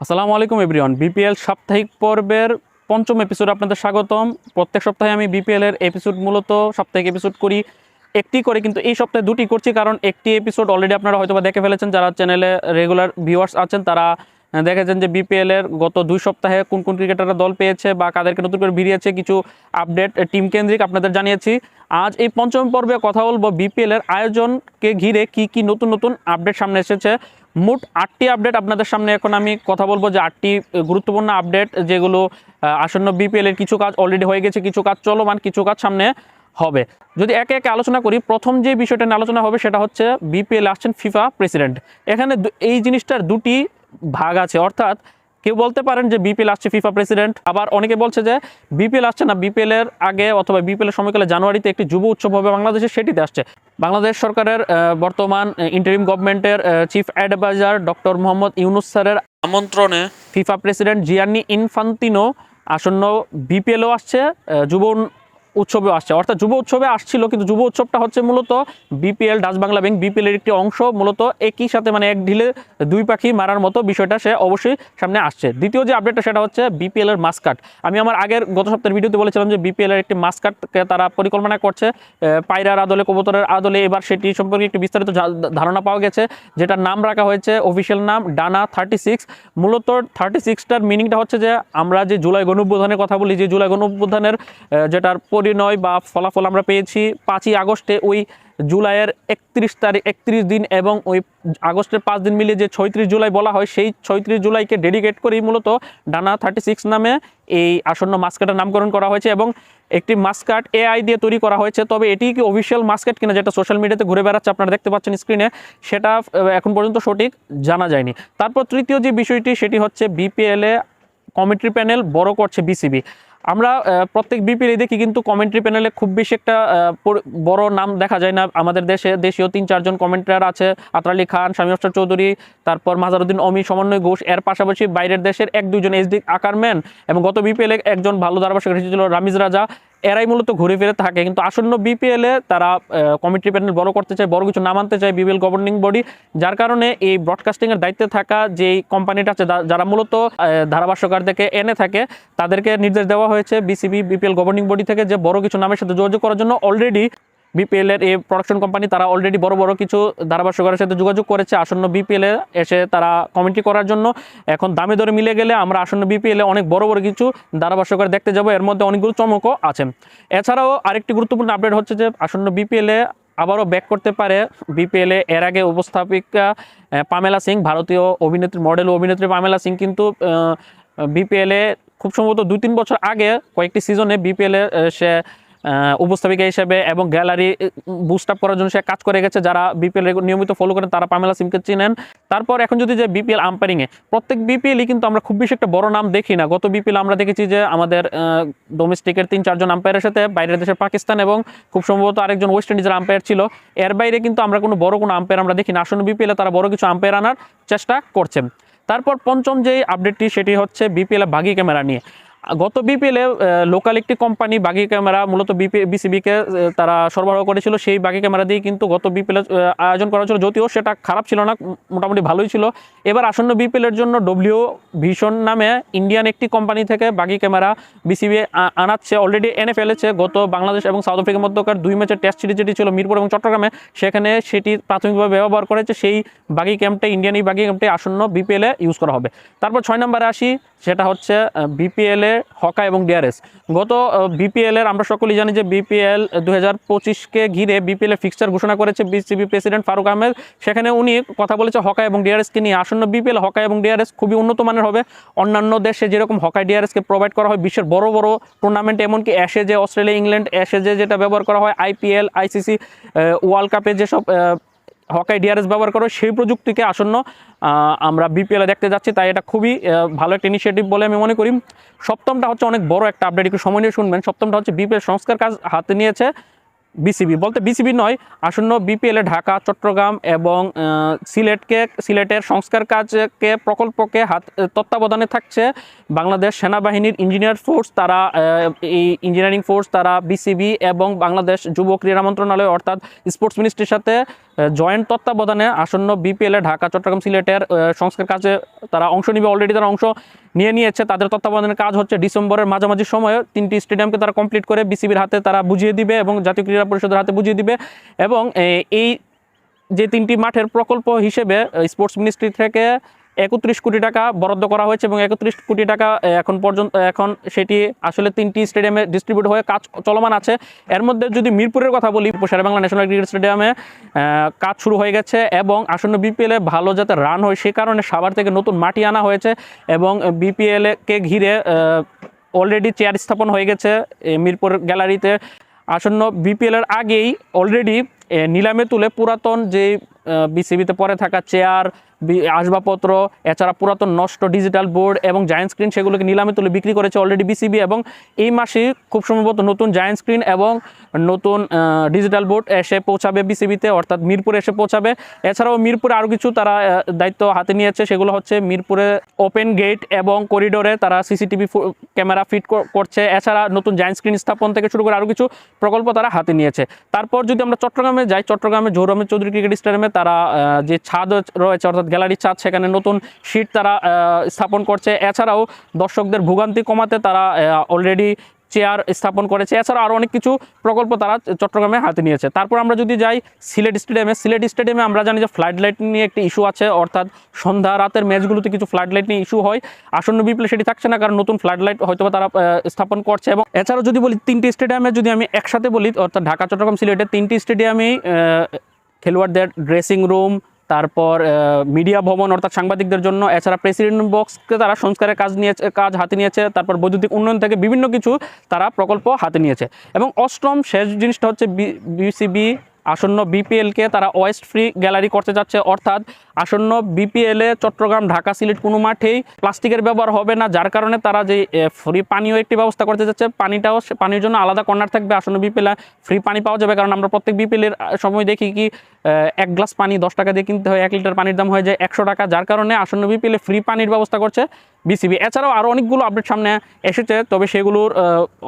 আসসালামু আলাইকুম, everyone. BPL সাপ্তাহিক পর্বের পঞ্চম এপিসোড আপনাদের স্বাগতম। প্রত্যেক সপ্তাহে আমি বিপিএল এর এপিসোড মূলত সাপ্তাহিক এপিসোড করি। একটি করে কিন্তু এই সপ্তাহে দুটি করছি, কারণ একটি এপিসোড অলরেডি আপনারা হয়তো দেখে ফেলেছেন। যারা চ্যানেলে রেগুলার ভিউয়ার্স আছেন, তারা দেখেছেন যে বিপিএল এর গত দুই সপ্তাহে কোন কোন ক্রিকেটাররা দল পেয়েছে বা কাদেরকে নতুন করে ভিড়িয়েছে কিছু আপডেট টিম কেন্দ্রিক আপনাদের জানিয়েছি। আজ এই পঞ্চম পর্বে কথা বলব বিপিএল এর আয়োজনকে ঘিরে কি কি নতুন নতুন আপডেট সামনে এসেছে। মোট আটটি আপডেট আপনাদের সামনে এখন আমি কথা বলব যে আটটি গুরুত্বপূর্ণ আপডেট যেগুলো আসন্ন বিপিএল এর কিছু কাজ অলরেডি হয়ে গেছে, কিছু কাজ চলমান, কিছু কাজ সামনে হবে। যদি একে একে আলোচনা করি, প্রথম যে বিষয়টা নিয়ে আলোচনা হবে সেটা হচ্ছে বিপিএল আসছেন ফিফা প্রেসিডেন্ট এখানে এই জিনিসটার দুটি ভাগ আছে, অর্থাৎ কেউ বলতে পারেন যে বিপিএল আসছে ফিফা প্রেসিডেন্ট আবার অনেকে বলছে যে বিপিএল আসছে না বিপিএল এর আগে অথবা বিপিএল এর সময়কালে জানুয়ারিতে একটি যুব উৎসব হবে বাংলাদেশে, সেটিতে আসছে। বাংলাদেশ সরকারের বর্তমান ইন্টারিম গভর্নমেন্টের chief adviser doctor Mohammad Yunus স্যারের আমন্ত্রণে ফিফা প্রেসিডেন্ট জিয়ানি ইনফান্তিনো আসন্ন বিপিএলও আসছে যুব উৎসবেও আসছে। অর্থাৎ যুব উৎসবে আসছিল কিন্তু যুব উৎসবটা হচ্ছে মূলত BPL Dutch Bangla bank BPL এর একটি অংশ। মূলত একই সাথে মানে এক ঢিলে দুই পাখি মারার মতো বিষয়টা সে অবশ্যই সামনে আসছে। দ্বিতীয় যে আপডেটটা সেটা হচ্ছে বিপিএল এর মাস্কাট। আমি আমার আগের গত সপ্তাহের ভিডিওতে বলেছিলাম যে বিপিএল এর একটি মাস্কাটকে তারা পরিকল্পনা করছে। পায়রার আদলে কবুতরের আদলে এবার সেটি সম্পর্কে একটি বিস্তারিত ধারণা পাওয়া গেছে যেটার নাম রাখা হয়েছে অফিসিয়াল নাম ডানা থার্টি সিক্স মূলত থার্টি সিক্সটার মিনিংটা হচ্ছে যে আমরা যে জুলাই গণঅভ্যুত্থানের কথা বলি যে জুলাই আহ, যেটার পরিণয় বা ফলাফল আমরা পেয়েছি পাঁচই আগস্টে ওই জুলাইয়ের একত্রিশ তারিখ, একত্রিশ দিন এবং ওই আগস্টের পাঁচ দিন মিলিয়ে যে ছয়ত্রিশ জুলাই বলা হয়, সেই ছয়ত্রিশ জুলাইকে ডেডিকেট করেই মূলত ডানা থার্টি সিক্স নামে এই আসন্ন মাস্কাটের নামকরণ করা হয়েছে এবং একটি মাস্কাট এআই দিয়ে তৈরি করা হয়েছে। তবে এটি কি অফিসিয়াল মাস্কাট কিনা যেটা সোশ্যাল মিডিয়াতে ঘুরে বেড়াচ্ছে আপনারা দেখতে পাচ্ছেন স্ক্রিনে সেটা এখন পর্যন্ত সঠিক জানা যায়নি। তারপর তৃতীয় যে বিষয়টি, সেটি হচ্ছে বিপিএলে কমিটি প্যানেল বড় করছে বিসিবি আমরা প্রত্যেক বিপিএল দেখি কিন্তু কমেন্ট্রি প্যানেলে খুব বেশি একটা বড় নাম দেখা যায় না। আমাদের দেশে দেশীয় তিন, চারজন কমেন্ট্রিয়ার আছে। আতর আলী খান স্বামী অস্টার চৌধুরী, তারপর মাজারুদ্দিন অমি, সমন্বয় ঘোষ। এর পাশাপাশি বাইরের দেশের এক দুজন এসডি আকারম্যান এবং গত বিপিএলে একজন ভালো ধারাভাষ্যক এসেছিল রামিজ রাজা। এরাই মূলত ঘুরে ফিরে থাকে। কিন্তু আসন্ন বিপিএল তারা কমিটি প্যানেল বড় করতে চায়, বড় কিছু নাম আনতে চায় বিপিএল গভর্নিং বডি যার কারণে এই ব্রডকাস্টিং এর দায়িত্বে থাকা যে কোম্পানিটা আছে যারা মূলত ধারাভাষ্যকারদেরকে এনে থাকে, তাদেরকে নির্দেশ দেওয়া হয়েছে বিসিবি বিপিএল গভর্নিং বডি থেকে যে বড় কিছু নামের সাথে যোগাযোগ করার জন্য অলরেডি বিপিএল এর এই প্রোডাকশন কোম্পানি তারা অলরেডি বড় বড় কিছু ধারাভাষ্যকারের সাথে যোগাযোগ করেছে আসন্ন বিপিএল এ এসে তারা কমেন্ট্রি করার জন্য। এখন দামে দরে মিলে গেলে আমরা আসন্ন বিপিএল এ অনেক বড় বড় কিছু ধারাভাষ্যকার দেখতে যাব। এর মধ্যে অনেকগুলো চমকও আছে। এছাড়াও আরেকটি গুরুত্বপূর্ণ আপডেট হচ্ছে যে আসন্ন বিপিএল এ আবারও ব্যাক করতে পারে বিপিএল এর আগে উপস্থাপিকা পামেলা সিং, ভারতীয় অভিনেত্রী মডেল অভিনেত্রী পামেলা সিং কিন্তু বিপিএল এ খুব সম্ভবত দুই তিন বছর আগে কয়েকটি সিজনে বিপিএল এ সে উপস্থাপিকা হিসেবে এবং গ্যালারি বুস্ট আপ করার জন্য সে কাজ করে গেছে। যারা বিপিএল নিয়মিত ফলো করেন, তারা পামেলা সিমকে চিনেন। তারপর এখন যদি যে বিপিএল আম্পায়ারিংয়ে প্রত্যেক বিপিএলই কিন্তু আমরা খুব বেশি একটা বড় নাম দেখি না। গত বিপিএল আমরা দেখেছি যে আমাদের ডোমেস্টিকের তিন, চারজন আম্পায়ারের সাথে, বাইরের দেশের পাকিস্তান এবং খুব সম্ভবত আরেকজন ওয়েস্ট ইন্ডিজের আম্পায়ার ছিল। এর বাইরে কিন্তু আমরা কোনো বড় কোনো আম্পায়ার আমরা দেখি না আসন্ন বিপিএলে তারা বড় কিছু আম্পায়ার আনার চেষ্টা করছেন। তারপর পঞ্চম যেই আপডেটটি সেটি হচ্ছে বিপিএল বাগি ক্যামেরা নিয়ে। গত বিপিএলে লোকাল একটি কোম্পানি বাগি ক্যামেরা মূলত বিসিবিকে তারা সরবরাহ করেছিল। সেই বাগি ক্যামেরা দিয়ে কিন্তু গত বিপিএল আয়োজন করা হয়েছিল। যদিও সেটা খারাপ ছিল না মোটামুটি ভালোই ছিল। এবার আসন্ন বিপিএলের জন্য ডব্লিউ ভিশন নামে ইন্ডিয়ান একটি কোম্পানি থেকে বাগি ক্যামেরা বিসিবি আনাচ্ছে। অলরেডি এনে ফেলেছে গত বাংলাদেশ এবং সাউথ আফ্রিকার মধ্যকার দুই ম্যাচের টেস্ট সিরিজ যেটি ছিল মিরপুর এবং চট্টগ্রামে, সেখানে সেটি প্রাথমিকভাবে ব্যবহার করেছে। সেই বাগি ক্যাম্পটা ইন্ডিয়ান এই বাগি ক্যাম্পটি আসন্ন বিপিএলে ইউজ করা হবে। তারপর ছয় নম্বরে আসি। সেটা হচ্ছে বিপিএল হকা এবং ডিআরএস। গত বিপিএল এর আমরা সকলেই জানি যে বিপিএল দু হাজার পঁচিশকে ঘিরে বিপিএল এর ফিক্সচার ঘোষণা করেছে বিসিবি প্রেসিডেন্ট ফারুক আহমেদ। সেখানে উনি কথা বলেছে হকা এবং ডিআরএসকে নিয়ে। আসন্ন বিপিএল হকা এবং ডিআরএস খুবই উন্নত মানের হবে। অন্যান্য দেশে যেরকম হকাই ডিআরএসকে প্রোভাইড করা হয়, বিশ্বের বড় বড় টুর্নামেন্ট এমনকি অ্যাশে যে অস্ট্রেলিয়া ইংল্যান্ড অ্যাশে যে যেটা ব্যবহার করা হয় আইপিএল আইসিসি ওয়ার্ল্ড কাপে যেসব হকাই ডিআরএস ব্যবহার করো, সেই প্রযুক্তিকে আসন্ন আমরা বিপিএল দেখতে যাচ্ছি, তাই এটা খুবই ভালো একটা ইনিশিয়েটিভ বলে আমি মনে করি। সপ্তমটা হচ্ছে অনেক বড় একটা আপডেট একটু সময় নিয়ে শুনবেন। সপ্তমটা হচ্ছে বিপিএল সংস্কার কাজ হাতে নিয়েছে বিসিবি বলতে বিসিবি নয়, আসন্ন বিপিএলে ঢাকা, চট্টগ্রাম এবং সিলেটকে, সিলেটের সংস্কার কাজকে, প্রকল্পকে হাত তত্ত্বাবধানে থাকছে। বাংলাদেশ সেনাবাহিনীর ইঞ্জিনিয়ার ফোর্স তারা এই ইঞ্জিনিয়ারিং ফোর্স তারা বিসিবি এবং বাংলাদেশ যুব ক্রীড়া মন্ত্রণালয়, অর্থাৎ স্পোর্টস মিনিস্ট্রির সাথে জয়েন্ট তত্ত্বাবধানে আসন্ন বিপিএলে ঢাকা, চট্টগ্রাম সিলেটের সংস্কার কাজে তারা অংশ নিবে। অলরেডি তারা অংশ নিয়ে নিয়েছে। তাদের তত্ত্বাবধানের কাজ হচ্ছে ডিসেম্বরের মাঝামাঝি সময়ে তিনটি স্টেডিয়ামকে তারা কমপ্লিট করে বিসিবির হাতে তারা বুঝিয়ে দিবে এবং জাতীয় ক্রীড়া পরিষদের হাতে বুঝিয়ে দিবে এবং এই যে তিনটি মাঠের প্রকল্প হিসেবে স্পোর্টস মিনিস্ট্রি থেকে একত্রিশ কোটি টাকা বরাদ্দ করা হয়েছে এবং একত্রিশ কোটি টাকা এখন পর্যন্ত, এখন সেটি আসলে তিনটি স্টেডিয়ামে ডিস্ট্রিবিউট হয়ে কাজ চলমান আছে। এর মধ্যে যদি মিরপুরের কথা বলি বাংলা ন্যাশনাল ক্রিকেট স্টেডিয়ামে কাজ শুরু হয়ে গেছে এবং আসন্ন বিপিএলে ভালো যাতে রান হয়, সে কারণে সাভার থেকে নতুন মাটি আনা হয়েছে এবং বিপিএল কে ঘিরে অলরেডি চেয়ার স্থাপন হয়ে গেছে মিরপুর গ্যালারিতে আসন্ন বিপিএলের আগেই অলরেডি নিলামে তুলে পুরাতন যে বিসিবিতে পরে থাকা চেয়ার আসবাবপত্র, এছাড়া পুরাতন নষ্ট ডিজিটাল বোর্ড এবং জায়ান্ট স্ক্রিন সেগুলোকে নিলামে তুলে বিক্রি করেছে অলরেডি বিসিবি এবং এই মাসে খুব সম্ভবত নতুন জায়ান্ট স্ক্রিন এবং নতুন ডিজিটাল বোর্ড এসে পৌঁছাবে বিসিবিতে অর্থাৎ মিরপুরে এসে পৌঁছাবে। এছাড়াও মিরপুরে আরও কিছু তারা দায়িত্ব হাতে নিয়েছে, সেগুলো হচ্ছে মিরপুরে ওপেন গেট এবং করিডোরে তারা সিসিটিভি ক্যামেরা ফিট করছে। এছাড়া নতুন জায়ান্ট স্ক্রিন স্থাপন থেকে শুরু করে আরও কিছু প্রকল্প তারা হাতে নিয়েছে। তারপর যদি আমরা চট্টগ্রামে যাই, চট্টগ্রামে জৌরামের চৌধুরী ক্রিকেট স্টেডিয়ামে তারা যে ছাদ রয়েছে, অর্থাৎ গ্যালারির ছাদ, সেখানে নতুন সিট তারা স্থাপন করছে। এছাড়াও দর্শকদের ভোগান্তি কমাতে তারা অলরেডি চেয়ার স্থাপন করেছে। এছাড়া আরও অনেক কিছু প্রকল্প তারা চট্টগ্রামে হাতে নিয়েছে। তারপর আমরা যদি যাই সিলেট স্টেডিয়ামে সিলেট স্টেডিয়ামে আমরা জানি যে ফ্লাড লাইট নিয়ে একটি ইস্যু আছে, অর্থাৎ সন্ধ্যা, রাতের ম্যাচগুলোতে কিছু ফ্লাড লাইট নিয়ে ইস্যু হয়। আসন্ন বিপ্লে সেটি থাকছে না, কারণ নতুন ফ্লাড লাইট হয়তো তারা স্থাপন করছে। এবং এছাড়াও যদি বলি, তিনটি স্টেডিয়ামে যদি আমি একসাথে বলি, অর্থাৎ ঢাকা, চট্টগ্রাম, সিলেটে তিনটি স্টেডিয়ামেই খেলোয়াড়দের ড্রেসিং রুম তারপর মিডিয়া ভবন, অর্থাৎ সাংবাদিকদের জন্য, এছাড়া প্রেসিডেন্ট বক্সকে তারা সংস্কারের কাজ নিয়েছে, কাজ হাতে নিয়েছে, তারপর বৈদ্যুতিক উন্নয়ন থেকে বিভিন্ন কিছু তারা প্রকল্প হাতে নিয়েছে। এবং অষ্টম শেষ জিনিসটা হচ্ছে বিসিবি আসন্ন বিপিএলকে তারা ওয়েস্ট ফ্রি গ্যালারি করতে যাচ্ছে, অর্থাৎ আসন্ন বিপিএলে চট্টগ্রাম, ঢাকা, সিলেট কোনো মাঠেই প্লাস্টিকের ব্যবহার হবে না, যার কারণে তারা যে ফ্রি পানীয় একটি ব্যবস্থা করতে যাচ্ছে, পানিটাও পানির জন্য আলাদা কর্নার থাকবে, আসন্ন বিপিএলে ফ্রি পানি পাওয়া যাবে, কারণ আমরা প্রত্যেক বিপিএলের সময় দেখি কি এক গ্লাস পানি দশ টাকা দিয়ে কিনতে হয়, এক লিটার পানির দাম হয়ে যায় একশো টাকা, যার কারণে আসন্ন বিপিএলে ফ্রি পানির ব্যবস্থা করছে। বিসিবি। এছাড়াও আরও অনেকগুলো আপডেট সামনে এসেছে, তবে সেগুলোর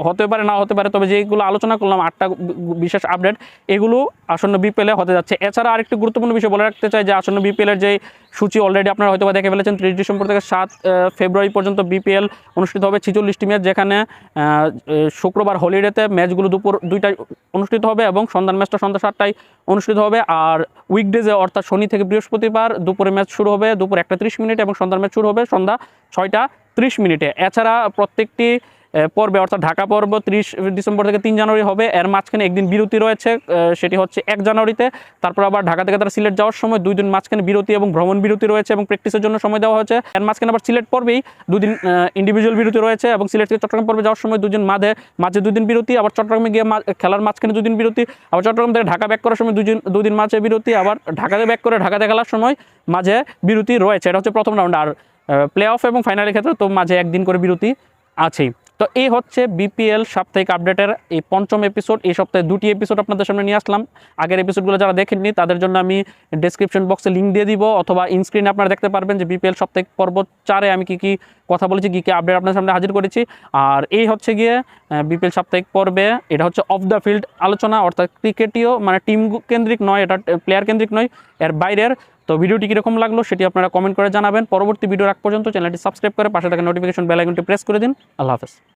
হতে পারে না হতে পারে, তবে যেগুলো আলোচনা করলাম, আটটা বিশেষ আপডেট এগুলো আসন্ন বিপিএলে হতে যাচ্ছে। এছাড়া আরেকটি গুরুত্বপূর্ণ বিষয় বলে রাখতে চাই যে, আসন্ন বিপিএলের যে সূচি অলরেডি আপনারা হয়তো বা দেখে ফেলেছেন। ত্রিশ ডিসেম্বর থেকে সাত ফেব্রুয়ারি পর্যন্ত বিপিএল অনুষ্ঠিত হবে ছিচল্লিশটি ম্যাচ যেখানে শুক্রবার হলিডেতে ম্যাচগুলো দুপুর দুইটায় অনুষ্ঠিত হবে এবং সন্ধ্যার ম্যাচটা সন্ধ্যা সাতটায় অনুষ্ঠিত হবে। আর উইকডেজে অর্থাৎ শনি থেকে বৃহস্পতিবার দুপুরে ম্যাচ শুরু হবে, দুপুর একটা ত্রিশ মিনিট এবং সন্ধ্যার ম্যাচ শুরু হবে সন্ধ্যা ছয়টা ত্রিশ মিনিটে। এছাড়া প্রত্যেকটি পর্বে, অর্থাৎ ঢাকা পর্ব ত্রিশ ডিসেম্বর থেকে তিন জানুয়ারি হবে। এর মাঝখানে একদিন বিরতি রয়েছে সেটি হচ্ছে এক জানুয়ারিতে। তারপর আবার ঢাকা থেকে তারা সিলেট যাওয়ার সময় দুই দিন মাঝখানে বিরতি এবং ভ্রমণ বিরতি রয়েছে এবং প্র্যাকটিসের জন্য সময় দেওয়া হয়েছে। এর মাঝখানে আবার সিলেট পর্বেই দুদিন ইন্ডিভিজুয়াল বিরতি রয়েছে এবং সিলেট থেকে চট্টগ্রাম পর্বে যাওয়ার সময় দুজন মাঝে মাঝে দুদিন বিরতি, আবার চট্টগ্রামে গিয়ে খেলার মাঝখানে দুদিন বিরতি, আবার চট্টগ্রাম থেকে ঢাকা ব্যাক করার সময় দুদিন দুদিন মাঝে বিরতি, আবার ঢাকাতে ব্যাক করে ঢাকাতে খেলার সময় মাঝে বিরতি রয়েছে। এটা হচ্ছে প্রথম রাউন্ড আর প্লে অফ এবং ফাইনালের ক্ষেত্রে তো মাঝে একদিন করে বিরতি আছেই। তো এই হচ্ছে বিপিএল সাপ্তাহিক আপডেটের এই পঞ্চম এপিসোড এই সপ্তাহে দুটি এপিসোড আপনাদের সামনে নিয়ে আসলাম। আগের এপিসোডগুলো যারা দেখেননি, তাদের জন্য আমি ডেসক্রিপশন বক্সে লিঙ্ক দিয়ে দিব, অথবা ইনস্ক্রিনে আপনারা দেখতে পারবেন যে বিপিএল সাপ্তাহিক পর্ব চারে আমি কি কী কথা বলেছি কী কে আপডেট আপনার সামনে হাজির করেছি। আর এই হচ্ছে গিয়ে বিপিএল সাপ্তাহিক পর্বে, এটা হচ্ছে অফ দ্য ফিল্ড আলোচনা, অর্থাৎ ক্রিকেটীয় মানে টিম কেন্দ্রিক নয়, এটা প্লেয়ার কেন্দ্রিক নয়, এর বাইরের। তো ভিডিওটি কীরকম লাগল সেটি আপনারা কমেন্ট করে জানাবেন। পরবর্তী ভিডিও রাখ পর্যন্ত চ্যানেলটি সাবস্ক্রাইব করে পাশে থাকা নোটিফিকেশন বেল আইকনটি প্রেস করে দিন। আল্লাহ হাফেজ।